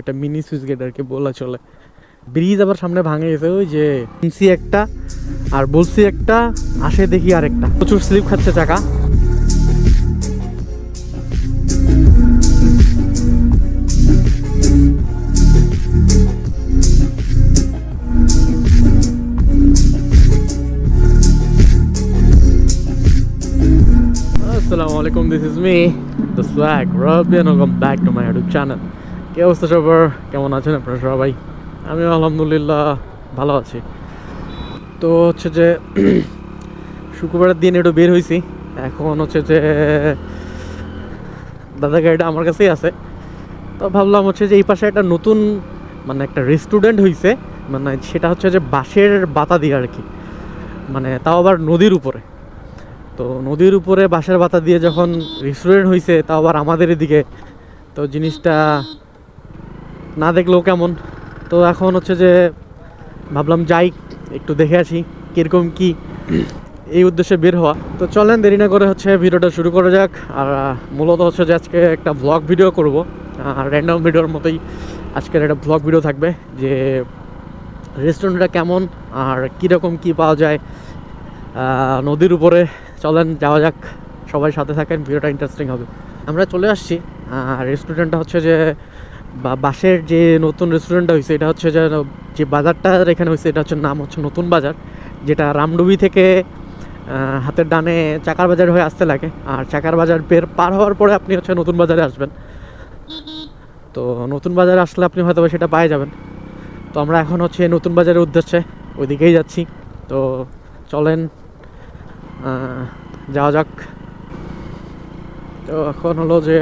একটা mini switch gate আর কি বলা চলে। ব্রিজ আবার সামনে ভাঙে গেছে ওই যে শুনছি একটা, আর বলছি একটা, আসে দেখি আরেকটা। প্রচুর স্লিপ খাচ্ছে চাকা। আসসালামু আলাইকুম this is me the swag রবিয়ান welcome back to my YouTube channel কে অবস্থা সবার? কেমন আছেন আপনারা সবাই? আমি আলহামদুলিল্লাহ ভালো আছি। তো হচ্ছে যে, শুক্রবারের দিন একটু বের হয়েছি এখন হচ্ছে যে, দাদা গাড়িটা আমার কাছেই আছে। তো ভাবলাম হচ্ছে যে এই পাশে একটা নতুন মানে একটা রেস্টুরেন্ট হয়েছে মানে সেটা হচ্ছে যে বাঁশের বাতা দিয়ে আর কি। মানে তাও আবার নদীর উপরে। তো নদীর উপরে বাঁশের বাতা দিয়ে যখন রেস্টুরেন্ট হয়েছে তাও আবার আমাদের এদিকে। তো জিনিসটা না দেখলেও কেমন। তো এখন হচ্ছে যে ভাবলাম যাই, একটু দেখে আসি কীরকম কি এই উদ্দেশ্যে বের হওয়া। তো চলেন, দেরি না করে হচ্ছে ভিডিওটা শুরু করা যাক। আর মূলত হচ্ছে যে আজকে একটা ব্লগ ভিডিও করব। আর র্যান্ডম ভিডিওর মতোই আজকের একটা ব্লগ ভিডিও থাকবে যে রেস্টুরেন্টটা কেমন, আর কীরকম কি পাওয়া যায়। নদীর উপরে চলেন, যাওয়া যাক। সবাই সাথে থাকেন, ভিডিওটা ইন্টারেস্টিং হবে। আমরা চলে আসছি। রেস্টুরেন্টটা হচ্ছে যে বা বাসের যে নতুন রেস্টুরেন্টটা হয়েছে এটা হচ্ছে যে বাজারটা এখানে হয়েছে এটা হচ্ছে নাম হচ্ছে নতুন বাজার, যেটা রামডুবি থেকে হাতের ডানে চাকার বাজার হয়ে আসতে লাগে। আর চাকার বাজার বের পার হওয়ার পরে আপনি হচ্ছে নতুন বাজারে আসবেন। তো নতুন বাজারে আসলে আপনি হয়তো সেটা পাই যাবেন। তো আমরা এখন হচ্ছে নতুন বাজারের উদ্দেশ্যে ওইদিকেই যাচ্ছি। তো চলেন যাওয়া যাক। তো এখন হলো যে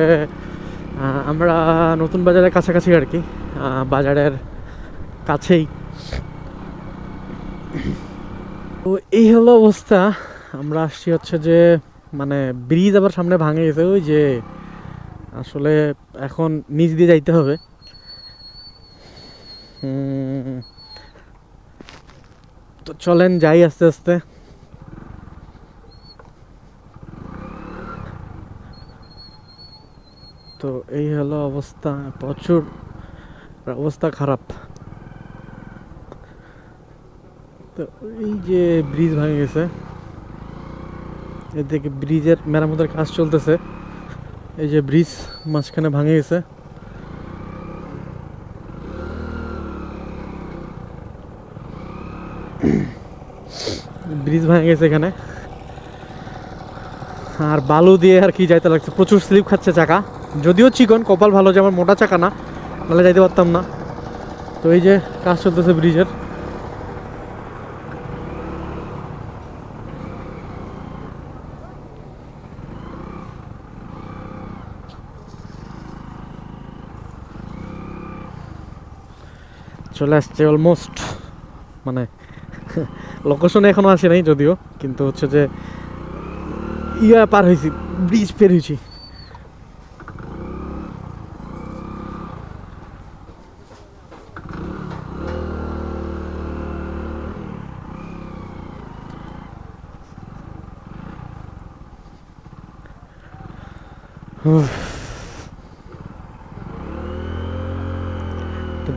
আমরা নতুন বাজারের কাছাকাছি আর কি বাজারের কাছেই। তো এই হলো অবস্থা। আমরা আসছি হচ্ছে যে মানে ব্রিজ আবার সামনে ভাঙে গেছে, ওই যে আসলে এখন নিচ দিয়ে যাইতে হবে। তো চলেন যাই আস্তে আস্তে। তো এই হলো অবস্থা, প্রচুর অবস্থা খারাপ। তো এই যে ব্রিজ ভাঙে গেছে, এদিকে ব্রিজের মেরামতের কাজ চলতেছে। এই যে ব্রিজ মাঝখানে ভাঙে গেছে। ব্রিজ ভাঙে গেছে এখানে। আর বালু দিয়ে আর কি যাইতে লাগছে, প্রচুর স্লিপ খাচ্ছে চাকা। যদিও চিকন, কপাল ভালো, যে আমার মোটা চাকা না নাহলে যাইতে পারতাম না। তো এই যে কাজ চলতেছে ব্রিজের। চলে আসছে অলমোস্ট মানে লোকেশনে এখনও আসে নাই যদিও, কিন্তু হচ্ছে যে, ইয়া পার হয়েছি ব্রিজ পের হয়েছি।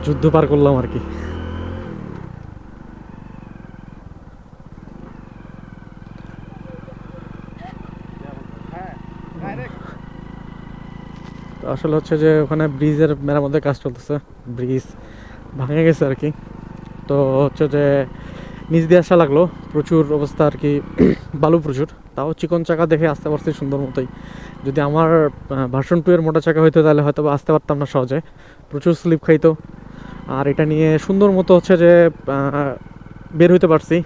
যুদ্ধ পার করলাম আর কি। আসলে হচ্ছে যে ওখানে ব্রিজের মেরামতের কাজ চলতেছে, ব্রিজ ভাঙে গেছে আর কি। তো হচ্ছে যে নিচ দিয়ে আসা লাগল, প্রচুর অবস্থা আর কি, বালু প্রচুর। তাও চিকন চাকা দেখে আসতে পারছি সুন্দর মতোই। যদি আমার ভার্সন টু এর মোটা চাকা হইতো তাহলে হয়তো আসতে পারতাম না সহজে। প্রচুর স্লিপ খাইতো। আর এটা নিয়ে সুন্দর মতো হচ্ছে যে বের হইতে পারছি।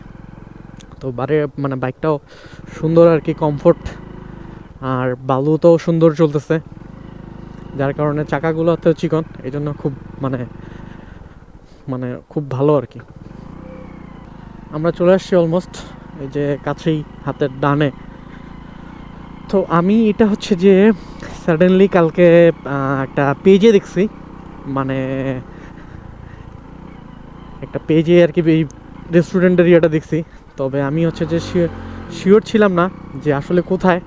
তো বারে মানে বাইকটাও সুন্দর আর কি কমফোর্ট আর বালু তো সুন্দর চলতেছে। যার কারণে চাকাগুলো হচ্ছে চিকন। এই জন্য খুব মানে মানে খুব ভালো আর কি। আমরা চলে আসছি অলমোস্ট এই যে কাছেই, হাতের ডানে। তো আমি এটা হচ্ছে যে সাডেনলি কালকে একটা পেজে দেখছি। মানে একটা পেজে আর কি এই রেস্টুরেন্টের ইয়েটা দেখছি। তবে আমি হচ্ছে যে শিওর ছিলাম না যে আসলে কোথায়।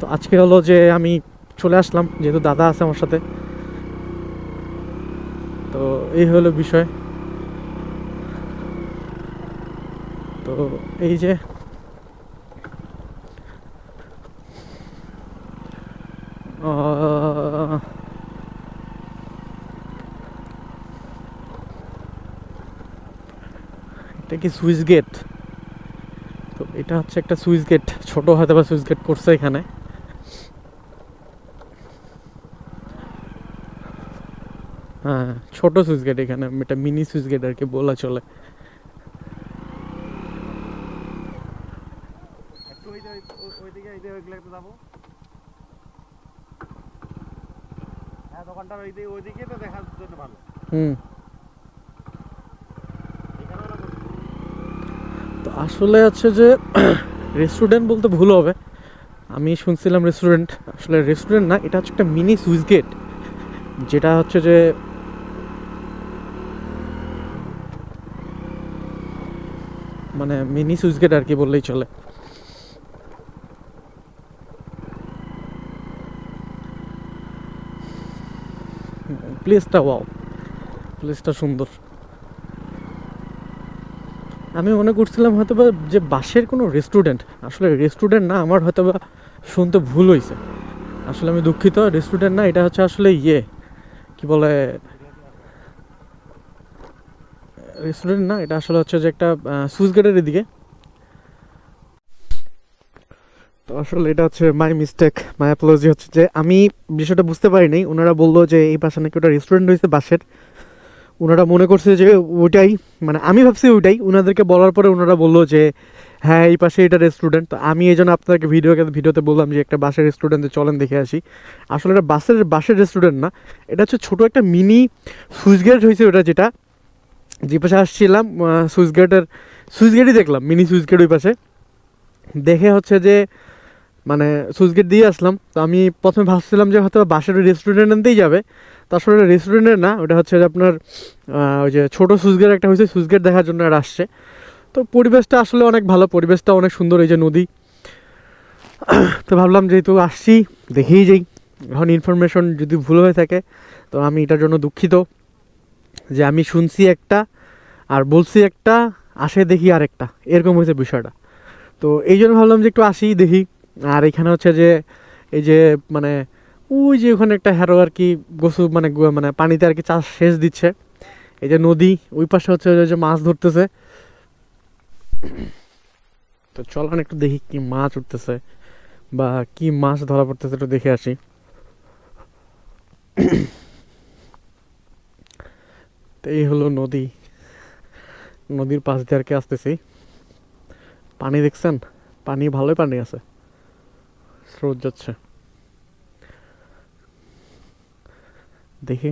তো আজকে হলো যে আমি চলে আসলাম, যেহেতু দাদা আছে আমার সাথে। তো এই হলো বিষয়। তো এই যে এটা কি সুইচ গেট? তো এটা হচ্ছে একটা সুইচ গেট ছোট হয়তো বা সুইচ গেট করছে এখানে। হ্যাঁ ছোট সুইচ গেট এখানে এটা মিনি সুইচ গেট আর কি বলা চলে। একটু ওই ওই- ওই- ওইদিকে হ্যাঁ দোকানটার ওইদিকে ওইদিকে তো দেখার জন্য ভালো। হুম এখানেও না করছি। তো আসলে হচ্ছে যে রেস্টুরেন্ট বলতে ভুল হবে। আমি শুনছিলাম রেস্টুরেন্ট আসলে রেস্টুরেন্ট না, এটা হচ্ছে একটা মিনি সুইচ গেট যেটা হচ্ছে যে মানে মিনি সুইচ গেট আর কি বললেই চলে। প্লেসটা ওয়াও প্লেসটা সুন্দর। আমি মনে করছিলাম হয়তো বা যে বাসের কোনো রেস্টুরেন্ট আসলে রেস্টুরেন্ট না, আমার হয়তো বা শুনতে ভুল হয়েছে আসলে আমি দুঃখিত রেস্টুরেন্ট না, এটা হচ্ছে আসলে ইয়ে কি বলে রেস্টুরেন্ট না, এটা আসলে হচ্ছে যে একটা সুইচ গেটের এদিকে। তো আসলে এটা হচ্ছে মাই মিস্টেক মাই অ্যাপোলজি হচ্ছে যে আমি বিষয়টা বুঝতে পারিনি ওনারা বলল যে এই পাশে নাকি ওটা রেস্টুরেন্ট রয়েছে বাসের। ওনারা মনে করছে যে ওইটাই মানে আমি ভাবছি ওইটাই। ওনাদেরকে বলার পরে ওনারা বলল যে হ্যাঁ এই পাশে এটা রেস্টুরেন্ট তো আমি এই জন্য আপনাকে ভিডিও ভিডিওতে বললাম যে, একটা বাসের রেস্টুরেন্টে চলেন, দেখে আসি। আসলে এটা বাসের বাসের রেস্টুরেন্ট না, এটা হচ্ছে ছোটো একটা মিনি সুইচ গেট হয়েছে ওটা যেটা। যে পাশে আসছিলাম সুইচ গেটের সুইচ গেটই দেখলাম মিনি সুইচ গেট ওই পাশে। দেখে হচ্ছে যে মানে সুইচ গেট দিয়ে আসলাম। তো আমি প্রথমে ভাবছিলাম যে হয়তো বাসের রেস্টুরেন্টেই যাবে। তো আসলে রেস্টুরেন্টের না, ওটা হচ্ছে যে আপনার ওই যে ছোটো গেট একটা হয়েছে সুইচ গেট দেখার জন্য আর আসছে। তো পরিবেশটা আসলে অনেক ভালো, পরিবেশটা অনেক সুন্দর, এই যে নদী। তো ভাবলাম যেহেতু আসছি, দেখেই যাই। এখন ইনফরমেশন যদি ভুল হয়ে থাকে, তো আমি এটার জন্য দুঃখিত। যে আমি শুনছি একটা, আর বলছি একটা, আসে দেখি আরেকটা। এরকম হয়েছে বিষয়টা। তো এই জন্য ভাবলাম যে একটু আসি, দেখি। আর এখানে হচ্ছে যে, এই যে মানে ওই যে ওখানে একটা হ্যারো আর কি গোসু মানে মানে পানিতে আর কি চাষ সেচ দিচ্ছে। এই যে নদী, ওই পাশে হচ্ছে ওই যে মাছ ধরতেছে। তো চলান একটু দেখি কি মাছ উঠতেছে বা কি মাছ ধরা পড়তেছে, একটু দেখে আসি। তো এই হলো নদী। নদীর পাশ দিয়ে আর কি আসতেছি। পানি দেখছেন? পানি, ভালোই পানি আছে। স্রোত যাচ্ছে। দেখি।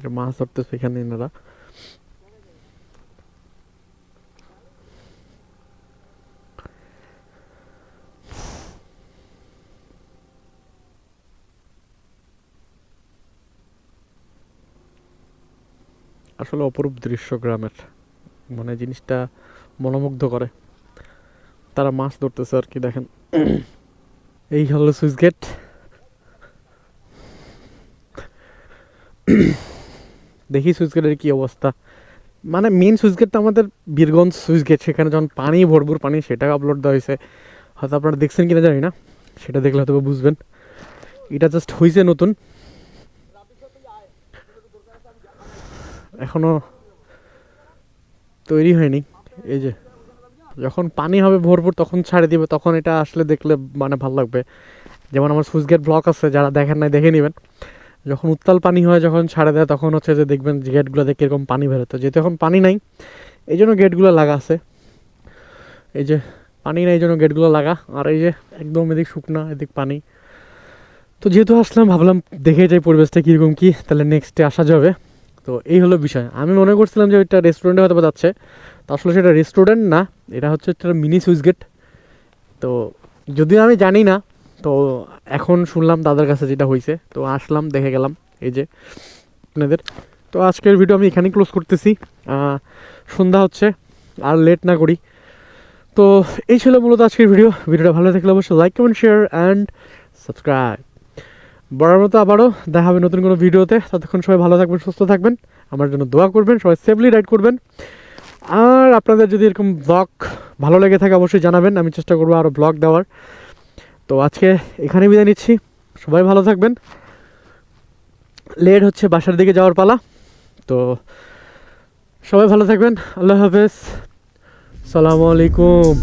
যে মাছ ধরতেছে এখানে এনারা। আসলে অপরূপ দৃশ্য গ্রামের। মানে জিনিসটা মনোমুগ্ধ করে। তারা মাছ ধরতেছে আর কি, দেখেন। এই হলো সুইচ গেট। দেখি সুইচ গেটের কি অবস্থা। মানে মেন সুইচ গেট তো আমাদের বীরগঞ্জ সুইচ গেট, সেখানে যখন পানি, ভরপুর পানি সেটাও আপলোড দেওয়া হয়েছে। হয়তো আপনারা দেখছেন কিনা জানি না, সেটা দেখলে হয়তো বুঝবেন। এটা জাস্ট হয়েছে নতুন। এখনও তৈরি হয়নি। এই যে, যখন পানি হবে ভরপুর, তখন ছাড়ে দিবে, তখন এটা আসলে দেখলে মানে ভালো লাগবে। যেমন আমার সুইচ গেট ব্লক আছে, যারা দেখেন নাই, দেখে নেবেন। যখন উত্তাল পানি হয়, যখন ছাড়ে দেয়, তখন হচ্ছে যে দেখবেন যে গেটগুলোতে কীরকম পানি বেরোতো যেহেতু এখন পানি নাই এই জন্য গেটগুলো লাগা আছে। এই যে, পানি নেই এই জন্য গেটগুলো লাগা। আর এই যে, একদম এদিক শুকনা, এদিক পানি। তো যেহেতু আসলাম, ভাবলাম দেখে যাই পরিবেশটা কীরকম কী, তাহলে নেক্সটে আসা যাবে। তো এই হলো বিষয়। আমি মনে করছিলাম যে ওইটা রেস্টুরেন্টে হয়তো যাচ্ছে। তো আসলে সেটা রেস্টুরেন্ট না, এটা হচ্ছে একটা মিনি সুইচ গেট তো যদিও আমি জানি না, তো এখন শুনলাম দাদার কাছে যেটা হয়েছে তো আসলাম, দেখে গেলাম, এই যে আপনাদের। তো আজকের ভিডিও আমি এখানেই ক্লোজ করতেছি। সন্ধ্যা হচ্ছে, আর লেট না করি। তো এই ছিল মূলত আজকের ভিডিও ভিডিওটা ভালো থাকলে অবশ্যই like comment share and subscribe বরার মতো আবারও দেখা হবে নতুন কোনো ভিডিওতে। ততক্ষণ সবাই ভালো থাকবেন, সুস্থ থাকবেন। আমার জন্য দোয়া করবেন, সবাই সেফলি রাইড করবেন। আর আপনাদের যদি এরকম ব্লগ ভালো লেগে থাকে অবশ্যই জানাবেন। আমি চেষ্টা করব আরও ব্লগ দেওয়ার। তো আজকে এখানে বিদায় নিচ্ছি। সবাই ভালো থাকবেন। লেট হচ্ছে বাসার দিকে যাওয়ার পালা। তো সবাই ভালো থাকবেন। আল্লাহ হাফেজ। সালামু আলাইকুম।